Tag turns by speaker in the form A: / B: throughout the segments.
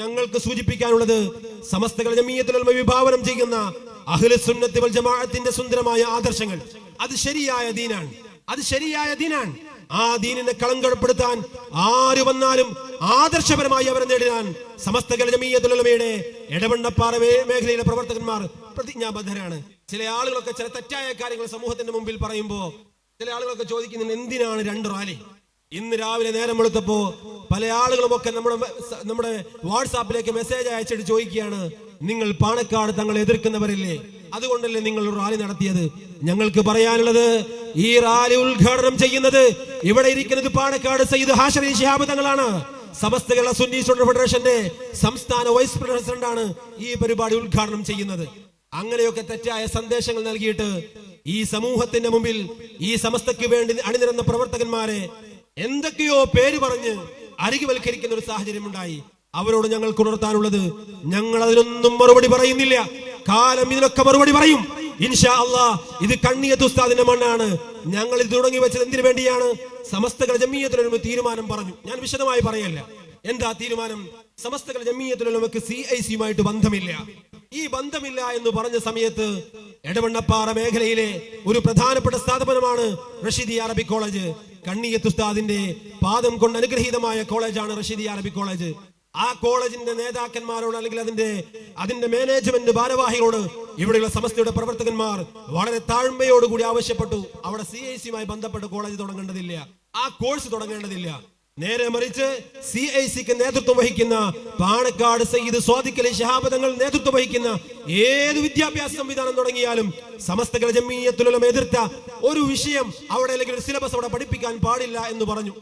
A: ഞങ്ങൾക്ക് സൂചിപ്പിക്കാനുള്ളത് സമസ്തകൾ ജമീയത്തിലുള്ള വിഭാവനം ചെയ്യുന്ന അഹ്ലു സുന്നത്തി വൽ ജമാഅത്തിന്റെ സുന്ദരമായ ആദർശങ്ങൾ. അത് ശരിയായ ദീനാണ്. അത് ശരിയായ ദീനാണ്. ആ ദീനിനെ കളങ്കപ്പെടുത്താൻ ആര് വന്നാലും ആദർശപരമായി അവരെ നേടിടാൻ സമസ്തകൾ ജമീയത്തുലമയുടെ ഇടവണ്ണപ്പാറ മേഖലയിലെ പ്രവർത്തകന്മാർ പ്രതിജ്ഞാബദ്ധരാണ്. ചില ആളുകളൊക്കെ ചില തെറ്റായ കാര്യങ്ങൾ സമൂഹത്തിന്റെ മുമ്പിൽ പറയുമ്പോൾ ചില ആളുകളൊക്കെ ചോദിക്കുന്നുണ്ട് എന്തിനാണ് രണ്ട് റാലി? ഇന്ന് രാവിലെ നേരം വെളുത്തപ്പോ പല ആളുകളും ഒക്കെ നമ്മുടെ നമ്മുടെ വാട്സാപ്പിലേക്ക് മെസ്സേജ് അയച്ചിട്ട് ചോദിക്കുകയാണ് നിങ്ങൾ പാണക്കാട് തങ്ങളെ എതിർക്കുന്നവരില്ലേ? അതുകൊണ്ടല്ലേ നിങ്ങൾ റാലി നടത്തിയത്? ഞങ്ങൾക്ക് പറയാനുള്ളത് ഈ റാലി ഉദ്ഘാടനം ചെയ്യുന്നത് ഇവിടെ ഇരിക്കുന്നത് പാണക്കാട് സയ്യിദ് ഹാഷറി ഷിഹാബ് തങ്ങളാണ്. സമസ്ത കേരള സുന്നി സ്റ്റുഡന്റ് ഫെഡറേഷന്റെ സംസ്ഥാന വൈസ് പ്രസിഡന്റാണ് ഈ പരിപാടി ഉദ്ഘാടനം ചെയ്യുന്നത്. അങ്ങനെയൊക്കെ തെറ്റായ സന്ദേശങ്ങൾ നൽകിയിട്ട് ഈ സമൂഹത്തിന്റെ മുമ്പിൽ ഈ സമസ്തയ്ക്ക് വേണ്ടി അണിനിരന്ന പ്രവർത്തകന്മാരെ എന്തൊക്കെയോ പേര് പറഞ്ഞ് അരികുവൽക്കരിക്കുന്ന ഒരു സാഹചര്യം ഉണ്ടായി അവരോട് ഞങ്ങൾ ഉണർത്താനുള്ളത് ഞങ്ങൾ അതിനൊന്നും മറുപടി പറയുന്നില്ല. കാലം ഇതിനൊക്കെ മറുപടി പറയും. ഇൻഷാ അള്ളാ ഇത് കണ്ണിയത്ത് ഉസ്താദിന്റെ മണ്ണാണ്. ഞങ്ങൾ ഇത് തുടങ്ങി വെച്ചത് എന്തിനു വേണ്ടിയാണ്? സമസ്തകൾ ജമീയത്തിലൊരു തീരുമാനം പറഞ്ഞു. ഞാൻ വിശദമായി പറയല്ല. എന്താ തീരുമാനം? സമസ്തകൾ ജമീയത്തിലൊക്കെ സി ഐ സിയുമായിട്ട് ബന്ധമില്ല. ഈ ബന്ധമില്ല എന്ന് പറഞ്ഞ സമയത്ത് എടവണ്ണപ്പാറ മേഖലയിലെ ഒരു പ്രധാനപ്പെട്ട സ്ഥാപനമാണ് റഷീദി അറബി കോളേജ്. കണ്ണിയത്ത് ഉസ്താദിന്റെ പാദം കൊണ്ട് അനുഗ്രഹീതമായ കോളേജാണ് റഷീദി അറബി കോളേജ്. ആ കോളേജിന്റെ നേതാക്കന്മാരോട് അല്ലെങ്കിൽ അതിന്റെ അതിന്റെ മാനേജ്മെന്റ് ഭാരവാഹികളോട് ഇവിടെയുള്ള സമസ്തയുടെ പ്രവർത്തകന്മാർ വളരെ താഴ്മയോടുകൂടി ആവശ്യപ്പെട്ടു. അവിടെ സി ഐ സിയുമായി ബന്ധപ്പെട്ട് കോളേജ് തുടങ്ങേണ്ടതില്ല. ആ കോഴ്സ് തുടങ്ങേണ്ടതില്ല. നേരെ മറിച്ച് സി ഐ സിക്ക് നേതൃത്വം വഹിക്കുന്ന പാണക്കാട് സയ്യിദ് സ്വാദിക്കലി ശഹാബദങ്ങൾ നേതൃത്വം വഹിക്കുന്ന ഏത് വിദ്യാഭ്യാസ സംവിധാനം തുടങ്ങിയാലും സമസ്ത ജമീയത്തിലും എതിർത്ത ഒരു വിഷയം അവിടെ അല്ലെങ്കിൽ സിലബസ് അവിടെ പഠിപ്പിക്കാൻ പാടില്ല എന്ന് പറഞ്ഞു.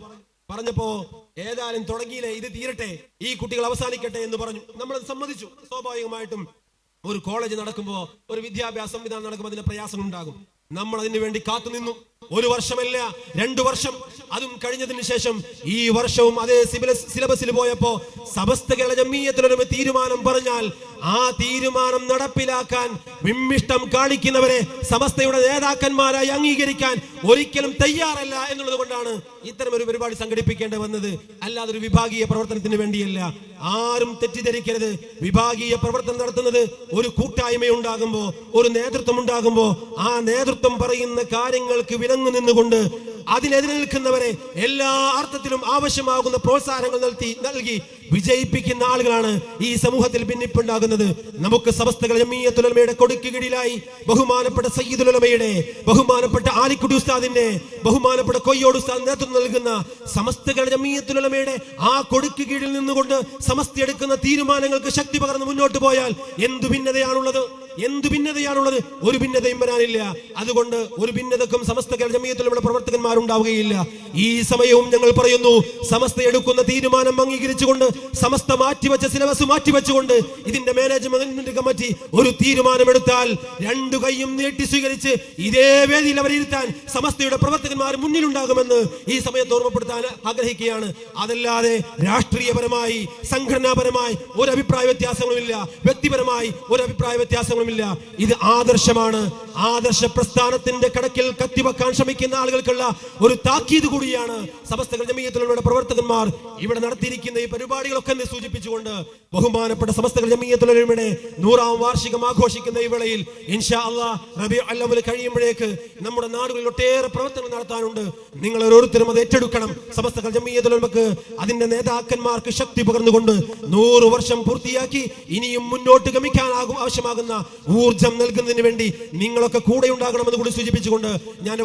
A: പറഞ്ഞപ്പോ ഏതായാലും തുടങ്ങിയില്ലേ? ഇത് തീരട്ടെ. ഈ കുട്ടികൾ അവസാനിക്കട്ടെ എന്ന് പറഞ്ഞു. നമ്മൾ സമ്മതിച്ചു. സ്വാഭാവികമായിട്ടും ഒരു കോളേജ് നടക്കുമ്പോ ഒരു വിദ്യാഭ്യാസ സംവിധാനം നടക്കുമ്പോൾ അതിന് പ്രയാസം ഉണ്ടാകും നമ്മൾ അതിനു വേണ്ടി കാത്തുനിന്നു. ഒരു വർഷമല്ല രണ്ടു വർഷം. അതും കഴിഞ്ഞതിന് ശേഷം ഈ വർഷവും അതേ സിലബസിൽ പോയപ്പോ സമസ്ത കേരള ജമീയത്തിലൊരു തീരുമാനം പറഞ്ഞാൽ ആ തീരുമാനം നടപ്പിലാക്കാൻ വിമ്മിഷ്ടം കാണിക്കുന്നവരെ സമസ്തയുടെ നേതാക്കന്മാരായി അംഗീകരിക്കാൻ ഒരിക്കലും തയ്യാറല്ല എന്നുള്ളത് കൊണ്ടാണ് ഇത്തരം ഒരു പരിപാടി സംഘടിപ്പിക്കേണ്ടി വന്നത്. അല്ലാതെ ഒരു വിഭാഗീയ പ്രവർത്തനത്തിന് വേണ്ടിയല്ല. ആരും തെറ്റിദ്ധരിക്കരുത്. വിഭാഗീയ പ്രവർത്തനം നടത്തുന്നത് ഒരു കൂട്ടായ്മ ഉണ്ടാകുമ്പോ ഒരു നേതൃത്വം ഉണ്ടാകുമ്പോ ആ നേതൃത്വം പറയുന്ന കാര്യങ്ങൾക്ക് വിലങ്ങു നിന്നുകൊണ്ട് അതിനെതിരെ നിൽക്കുന്നവരെ എല്ലാ അർത്ഥത്തിലും ആവശ്യമാകുന്ന പ്രോത്സാഹനങ്ങൾ നൽകി നൽകി വിജയിപ്പിക്കുന്ന ആളുകളാണ് ഈ സമൂഹത്തിൽ ഭിന്നിപ്പുണ്ടാകുന്നത്. നമുക്ക് സമസ്തകൾ ജമീയത്തുലമയുടെ ബഹുമാനപ്പെട്ട സയ്യിദുലമയുടെ ബഹുമാനപ്പെട്ട ആലിക്കുട്ടി ഉസ്താദിന്റെ ബഹുമാനപ്പെട്ട കൊയ്യോട് ഉസ്താദ് നേതൃത്വം നൽകുന്ന സമസ്തകൾ ജമീയത്തുലമയുടെ ആ കൊടുക്ക് കീഴിൽ നിന്നുകൊണ്ട് സമസ്ത എടുക്കുന്ന തീരുമാനങ്ങൾക്ക് ശക്തി പകർന്ന് മുന്നോട്ട് പോയാൽ എന്തു ഭിന്നതയാണുള്ളത്? എന്തു ഭിന്നതയാണുള്ളത്? ഒരു ഭിന്നതയും വരാനില്ല. അതുകൊണ്ട് ഒരു ഭിന്നതക്കും സമസ്ത ജമീയത്തിലുള്ള പ്രവർത്തകന്മാരുണ്ടാവുകയില്ല. ഈ സമയവും ഞങ്ങൾ പറയുന്നു സമസ്ത എടുക്കുന്ന തീരുമാനം അംഗീകരിച്ചുകൊണ്ട് സമസ്ത മാറ്റിവെച്ച സിലബസ് മാറ്റിവെച്ചുകൊണ്ട് ഇതിന്റെ മാനേജ്മെന്റ് കമ്മിറ്റി ഒരു തീരുമാനമെടുത്താൽ രണ്ടു കൈയും നീട്ടി സ്വീകരിച്ച് ഇതേ വേദിയിൽ അവരിരുത്താൻ സമസ്തയുടെ പ്രവർത്തകന്മാർ മുന്നിലുണ്ടാകുമെന്ന് ഈ സമയത്ത് ഓർമ്മപ്പെടുത്താൻ ആഗ്രഹിക്കുകയാണ്. അതല്ലാതെ രാഷ്ട്രീയപരമായി സംഘടനാപരമായി ഒരു അഭിപ്രായ വ്യത്യാസങ്ങളുമില്ല. വ്യക്തിപരമായി ഒരു അഭിപ്രായ വ്യത്യാസങ്ങളുമില്ല ഇത് ആദർശമാണ്. ആദർശ പ്രസ്ഥാനത്തിന്റെ കടക്കിൽ കത്തിവെക്കാൻ ശ്രമിക്കുന്ന ആളുകൾക്കുള്ള ഒരു താക്കീത് കൂടിയാണ് സമസ്ത ജമീയത്തിലുള്ള പ്രവർത്തകന്മാർ ഇവിടെ നടത്തിയിരിക്കുന്ന ഈ പരിപാടികളൊക്കെ എന്നെ സൂചിപ്പിച്ചുകൊണ്ട് ബഹുമാനപ്പെട്ട സമസ്ത ജമീയത്തിലുള്ളവരുടെ നൂറാം വാർഷികം ആഘോഷിക്കുന്ന ഈ വേളയിൽ ഇൻഷാ അള്ളാ റബി അല്ലവൽ കഴിയുമ്പോഴേക്ക് നമ്മുടെ നാടുകളിൽ ഒട്ടേറെ പ്രവർത്തനങ്ങൾ നടത്താനുണ്ട്. നിങ്ങൾ ഓരോരുത്തരും അത് ഏറ്റെടുക്കണം. സമസ്ത ജമീയത്തിലുള്ളവർക്ക് അതിന്റെ നേതാക്കന്മാർക്ക് ശക്തി പകർന്നുകൊണ്ട് നൂറ് വർഷം പൂർത്തിയാക്കി ഇനിയും മുന്നോട്ട് ഗമിക്കാനാകും ആവശ്യമാകുന്ന ഊർജം നൽകുന്നതിന് വേണ്ടി നിങ്ങളൊക്കെ കൂടെ ഉണ്ടാകണമെന്ന് കൂടി സൂചിപ്പിച്ചുകൊണ്ട് ഞാൻ